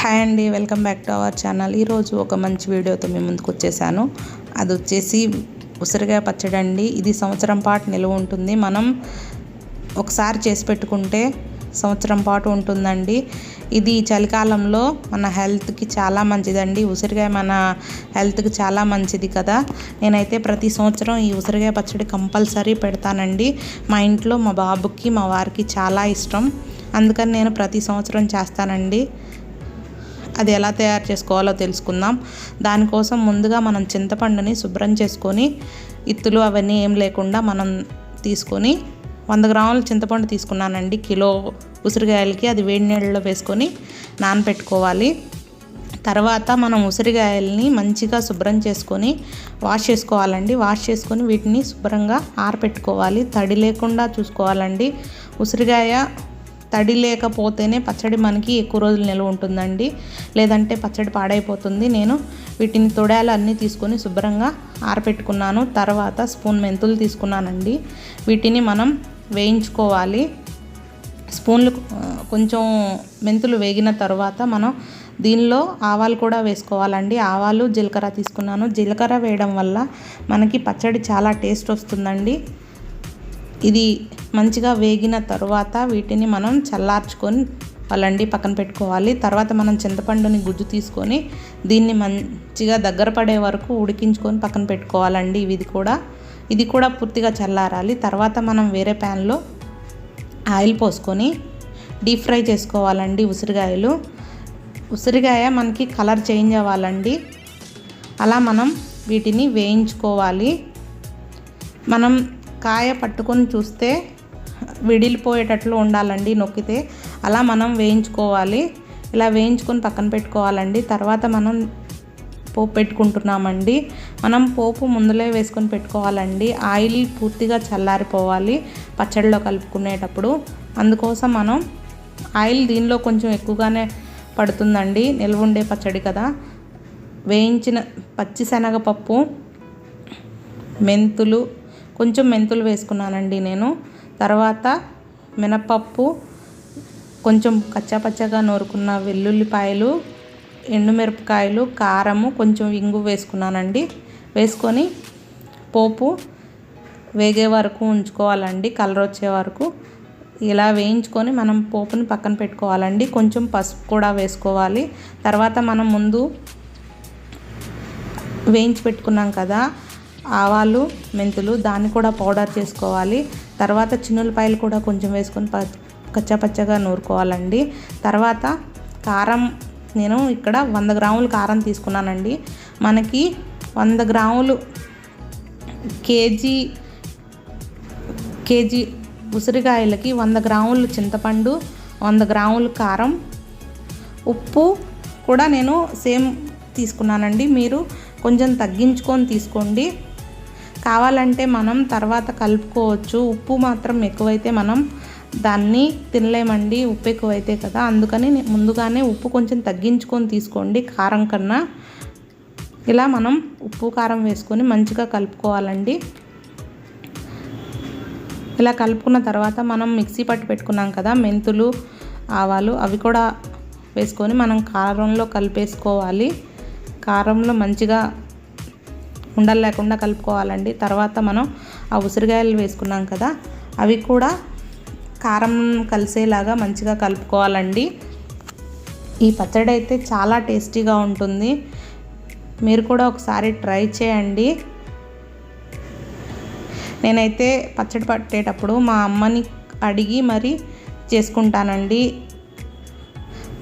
Hi అండి welcome back to our channel ఈరోజు ఒక మంచి వీడియోతో మీ ముందుకు వచ్చేసాను. అది వచ్చేసి ఉసిరికాయ పచ్చడి అండి. ఇది సంవత్సరం పాటు నిలువ ఉంటుంది. మనం ఒకసారి చేసి పెట్టుకుంటే సంవత్సరం పాటు ఉంటుందండి. ఇది చలికాలంలో మన హెల్త్కి చాలా మంచిదండి. ఉసిరికాయ మన హెల్త్కి చాలా మంచిది కదా. నేనైతే ప్రతి సంవత్సరం ఈ ఉసిరికాయ పచ్చడి కంపల్సరీ పెడతానండి. మా ఇంట్లో మా బాబుకి మా వారికి చాలా ఇష్టం. అందుకని నేను ప్రతి సంవత్సరం చేస్తానండి. అది ఎలా తయారు చేసుకోవాలో తెలుసుకుందాం. దానికోసం ముందుగా మనం చింతపండుని శుభ్రం చేసుకొని ఇత్తులు అవన్నీ ఏం లేకుండా మనం తీసుకొని వంద గ్రాముల చింతపండు తీసుకున్నానండి. కిలో ఉసిరికాయలకి అది వేడి నీళ్ళలో వేసుకొని నానబెట్టుకోవాలి తర్వాత మనం ఉసిరికాయల్ని మంచిగా శుభ్రం చేసుకొని వాష్ చేసుకోవాలండి. వాష్ చేసుకొని వీటిని శుభ్రంగా ఆరపెట్టుకోవాలి. తడి లేకుండా చూసుకోవాలండి. ఉసిరికాయ తడి లేకపోతేనే పచ్చడి మనకి ఎక్కువ రోజులు నిల్వ ఉంటుందండి. లేదంటే పచ్చడి పాడైపోతుంది. నేను వీటిని తొడాలు అన్నీ తీసుకొని శుభ్రంగా ఆరపెట్టుకున్నాను. తర్వాత స్పూన్ మెంతులు తీసుకున్నానండి. వీటిని మనం వేయించుకోవాలి. స్పూన్లు కొంచెం మెంతులు వేగిన తర్వాత మనం దీనిలో ఆవాలు కూడా వేసుకోవాలండి. ఆవాలు జీలకర్ర తీసుకున్నాను. జీలకర్ర వేయడం వల్ల మనకి పచ్చడి చాలా టేస్ట్ వస్తుందండి. ఇది మంచిగా వేగిన తర్వాత వీటిని మనం చల్లార్చుకొని వాళ్ళండి పక్కన పెట్టుకోవాలి. తర్వాత మనం చింతపండుని గుజ్జు తీసుకొని దీన్ని మంచిగా దగ్గర పడే వరకు ఉడికించుకొని పక్కన పెట్టుకోవాలండి ఇది కూడా. ఇది కూడా పూర్తిగా చల్లారాలి. తర్వాత మనం వేరే ప్యాన్లో ఆయిల్ పోసుకొని డీప్ ఫ్రై చేసుకోవాలండి ఉసిరికాయలు ఉసిరికాయ మనకి కలర్ చేంజ్ అవ్వాలండి. అలా మనం వీటిని వేయించుకోవాలి. మనం కాయ పట్టుకొని చూస్తే విడిలిపోయేటట్లు ఉండాలండి నొక్కితే. అలా మనం వేయించుకోవాలి. ఇలా వేయించుకొని పక్కన పెట్టుకోవాలండి. తర్వాత మనం పోపు పెట్టుకుంటున్నామండి. మనం పోపు ముందులే వేసుకొని పెట్టుకోవాలండి. ఆయిల్ పూర్తిగా చల్లారిపోవాలి పచ్చడిలో కలుపుకునేటప్పుడు. అందుకోసం మనం ఆయిల్ దీనిలో కొంచెం ఎక్కువగానే పడుతుందండి. నిల్వ ఉండే పచ్చడి కదా. వేయించిన పచ్చిశనగపప్పు మెంతులు కొంచెం మెంతులు వేసుకున్నానండి నేను. తర్వాత మినపప్పు కొంచెం కచ్చాపచ్చగా నూరుకున్న వెల్లుల్లిపాయలు ఎండుమిరపకాయలు కారము కొంచెం ఇంగు వేసుకున్నానండి. వేసుకొని పోపు వేగే వరకు ఉంచుకోవాలండి కలర్ వచ్చే వరకు. ఇలా వేయించుకొని మనం పోపుని పక్కన పెట్టుకోవాలండి. కొంచెం పసుపు కూడా వేసుకోవాలి. తర్వాత మనం ముందు వేయించి పెట్టుకున్నాం కదా ఆవాలు మెంతులు దాన్ని కూడా పౌడర్ చేసుకోవాలి. తర్వాత చిన్నులపాయలు కూడా కొంచెం వేసుకొని ప కచ్చాపచ్చగా నూరుకోవాలండి. తర్వాత కారం నేను ఇక్కడ వంద గ్రాములు కారం తీసుకున్నానండి. మనకి వంద గ్రాములు కేజీ కేజీ ఉసిరికాయలకి వంద గ్రాములు చింతపండు వంద గ్రాములు కారం. ఉప్పు కూడా నేను సేమ్ తీసుకున్నానండి. మీరు కొంచెం తగ్గించుకొని తీసుకోండి. కావాలంటే మనం తర్వాత కలుపుకోవచ్చు. ఉప్పు మాత్రం ఎక్కువైతే మనం దాన్ని తినలేమండి. ఉప్పు ఎక్కువైతే కదా. అందుకని ముందుగానే ఉప్పు కొంచెం తగ్గించుకొని తీసుకోండి. కారం కన్నా ఇలా మనం ఉప్పు కారం వేసుకొని మంచిగా కలుపుకోవాలండి. ఇలా కలుపుకున్న తర్వాత మనం మిక్సీ పట్టు పెట్టుకున్నాం కదా మెంతులు ఆవాలు అవి కూడా వేసుకొని మనం కారంలో కలిపేసుకోవాలి. కారంలో మంచిగా ఉండలు లేకుండా కలుపుకోవాలండి. తర్వాత మనం ఆ ఉసిరికాయలు వేసుకున్నాం కదా అవి కూడా కారం కలిసేలాగా మంచిగా కలుపుకోవాలండి. ఈ పచ్చడి అయితే చాలా టేస్టీగా ఉంటుంది. మీరు కూడా ఒకసారి ట్రై చేయండి. నేనైతే పచ్చడి పట్టేటప్పుడు మా అమ్మని అడిగి మరి చేసుకుంటానండి.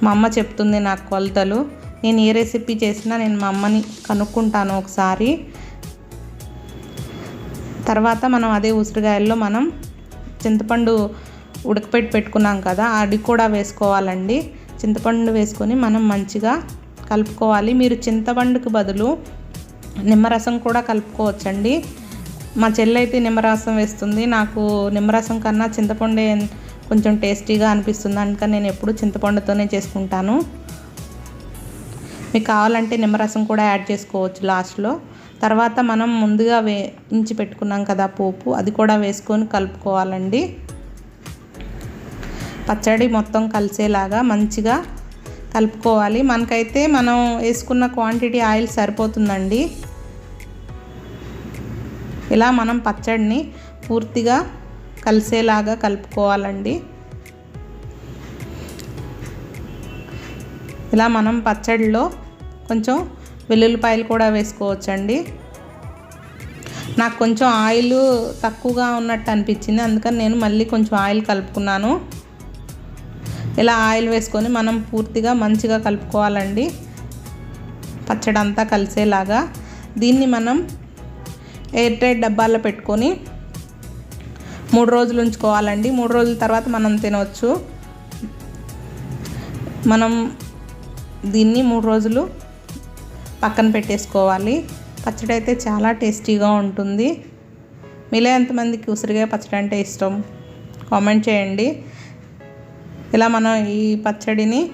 మా అమ్మ చెప్తుంది నాకు కొలతలు. నేను ఏ రెసిపీ చేసినా నేను మా అమ్మని కనుక్కుంటాను ఒకసారి. తర్వాత మనం అదే ఉసిరికాయల్లో మనం చింతపండు ఉడకపెట్టి పెట్టుకున్నాం కదా అది కూడా వేసుకోవాలండి. చింతపండు వేసుకొని మనం మంచిగా కలుపుకోవాలి. మీరు చింతపండుకు బదులు నిమ్మరసం కూడా కలుపుకోవచ్చండి. మా చెల్లి అయితే నిమ్మరసం వేస్తుంది. నాకు నిమ్మరసం కన్నా చింతపండే కొంచెం టేస్టీగా అనిపిస్తుంది. అందుకని నేను ఎప్పుడు చింతపండుతోనే చేసుకుంటాను. మీకు కావాలంటే నిమ్మరసం కూడా యాడ్ చేసుకోవచ్చు లాస్ట్లో. తర్వాత మనం ముందుగా వేయించి పెట్టుకున్నాం కదా పోపు అది కూడా వేసుకొని కలుపుకోవాలండి. పచ్చడి మొత్తం కలిసేలాగా మంచిగా కలుపుకోవాలి. మనకైతే మనం వేసుకున్న క్వాంటిటీ ఆయిల్ సరిపోతుందండి. ఇలా మనం పచ్చడిని పూర్తిగా కలిసేలాగా కలుపుకోవాలండి. ఇలా మనం పచ్చడిలో కొంచెం వెల్లుల్లిపాయలు కూడా వేసుకోవచ్చండి. నాకు కొంచెం ఆయిల్ తక్కువగా ఉన్నట్టు అనిపించింది. అందుకని నేను మళ్ళీ కొంచెం ఆయిల్ కలుపుకున్నాను. ఇలా ఆయిల్ వేసుకొని మనం పూర్తిగా మంచిగా కలుపుకోవాలండి. పచ్చడి అంతా కలిసేలాగా. దీన్ని మనం ఎయిర్ టైట్ డబ్బాల్లో పెట్టుకొని మూడు రోజులు ఉంచుకోవాలండి. మూడు రోజుల తర్వాత మనం తినవచ్చు. మనం దీన్ని మూడు రోజులు పక్కన పెట్టేసుకోవాలి. పచ్చడి అయితే చాలా టేస్టీగా ఉంటుంది. మీలో ఎంతమందికి ఉసిరికాయ పచ్చడి అంటే ఇష్టం? కామెంట్ చేయండి. ఇలా మనం ఈ పచ్చడిని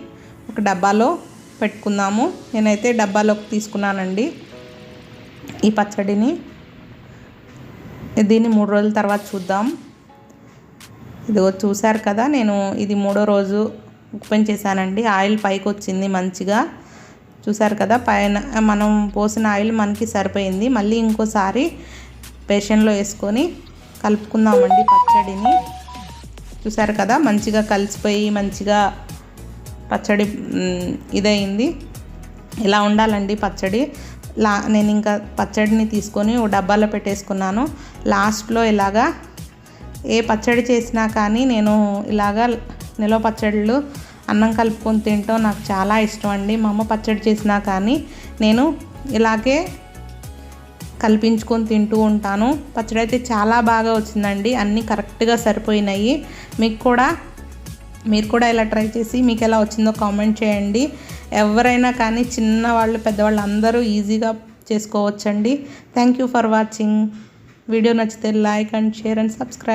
ఒక డబ్బాలో పెట్టుకుందాము. నేనైతే డబ్బాలోకి తీసుకున్నానండి ఈ పచ్చడిని. దీన్ని మూడు రోజుల తర్వాత చూద్దాం. ఇదిగో చూశారు కదా నేను ఇది మూడో రోజు ఓపెన్ చేశానండి. ఆయిల్ పైకి వచ్చింది మంచిగా. చూసారు కదా పైన మనం పోసిన ఆయిల్ మనకి సరిపోయింది. మళ్ళీ ఇంకోసారి పేషన్లో వేసుకొని కలుపుకుందామండి పచ్చడిని. చూసారు కదా మంచిగా కలిసిపోయి మంచిగా పచ్చడి ఇదయింది. ఇలా ఉండాలండి పచ్చడి? లా నేను ఇంకా పచ్చడిని తీసుకొని ఓ డబ్బాలో పెట్టేసుకున్నాను. లాస్ట్లో ఇలాగా ఏ పచ్చడి చేసినా కానీ నేను ఇలాగా నిలవ పచ్చళ్ళు అన్నం కలుపుకొని తింటాం నాకు చాలా ఇష్టం అండి. మా అమ్మ పచ్చడి చేసినా కానీ నేను ఇలాగే కల్పించుకొని తింటూ ఉంటాను. పచ్చడి అయితే చాలా బాగా వచ్చిందండి. అన్నీ కరెక్ట్గా సరిపోయినాయి. మీకు కూడా మీరు కూడా ఇలా ట్రై చేసి మీకు ఎలా వచ్చిందో కామెంట్ చేయండి. ఎవరైనా కానీ చిన్నవాళ్ళు పెద్దవాళ్ళు అందరూ ఈజీగా చేసుకోవచ్చండి. Thank you for watching video నచ్చితే like and share and subscribe.